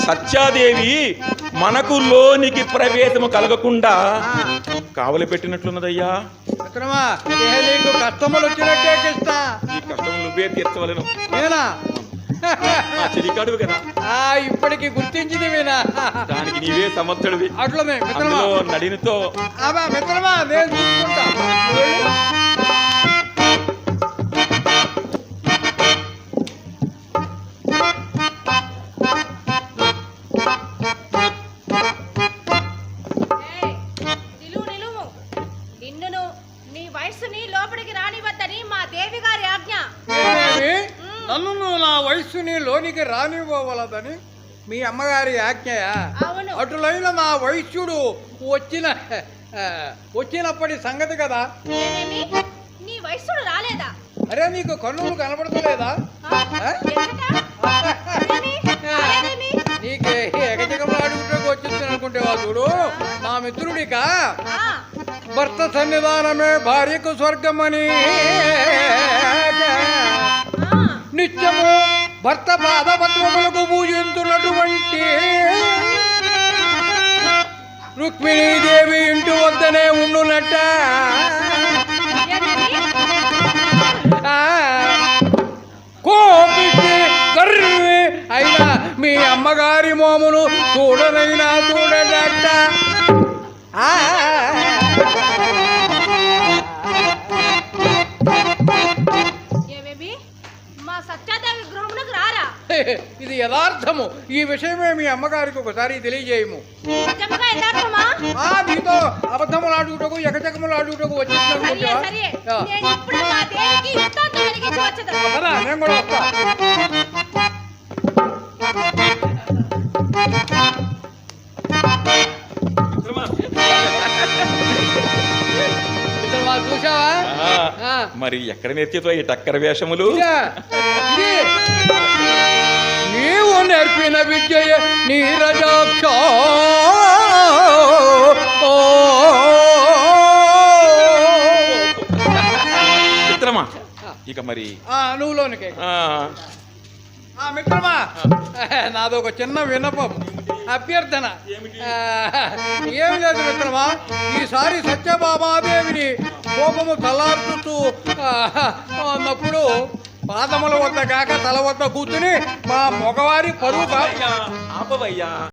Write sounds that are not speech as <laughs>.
సత్యాదేవి మనకు లోనికి ప్రవేశము కలగకుండా ఆ, కావలి పెట్టినట్లున్నదయ్యా. నీకు కష్టములు వచ్చినట్టే ఈ నువ్వే తీర్చవలను. నేనా? కదా. ఇప్పటికి గుర్తించింది మీనా. దానికి నీవే సమర్థుడివి. అట్లమే మిత్రమా? అందులో నడినితో అబ్బా మిత్రమా నేను చూసుకుంటా. నువ్వు వెళ్ళు. ఏయ్, నిలువు నిలువు నిన్నును నీ వయస్సుని లోపలికి రానివద్దని మా దేవి గారి ఆజ్ఞ. ఏమేమి? నన్ను నువ్వు నా వయస్సుని లోనికి రానివ్వవలదని మీ అమ్మగారి ఆజ్ఞయా? అటులైన నా వైశ్యుడు వచ్చిన వచ్చినప్పటి సంగతి కదా? నీ రాలేదా? అరే నీకు కన్నులు? నీకే ఎగజగమలాడుకుంటూ వచ్చింది అనుకుంటేవా చూడు మా మిత్రుడిక? భర్త సన్నిధానమే భార్యకు స్వర్గమని. భర్త పాదపద్మములకు పూజించున్నటువంటి రుక్మిణీదేవి ఇంటి వద్దనే ఉండునట్ట ఏమేమి? కర్రి అయినా మీ అమ్మగారి మోమును చూడనైనా చూడనట్ట ఆ. ఏమేమి మా సత్యాదేవి గృహమునకు రారా? <laughs> ఇది యథార్థము. ఈ విషయమే మీ అమ్మగారికి ఒకసారి తెలియజేయము. యథార్థమా? ఆ నీతో అబద్ధములు ఆడుటకు ఎకచకములు ఆడుటకు సరే నేను ఇప్పుడు యుద్ధాంతం వెలిగించి నేను కూడా వస్తా. ఆ. మరి ఎక్కడ నేర్చేతో ఈ టక్కర వేషములు? నీవు నేర్పిన విద్య నీరజాక్ష మిత్రమా ఇక మరి నువ్వు లోనికి. ఆ, ఆ, మిత్రమా. నాదొక చిన్న విన్నపం. అభ్యర్థన. ఏమి లేదు మిత్రమా ఈసారి సత్యభామాదేవిని కోపము తలార్చుతూ అన్నప్పుడు పాదముల వద్ద కాక తల వద్ద కూర్చుని మా మగవారి పరువు ఆపవయ్యా.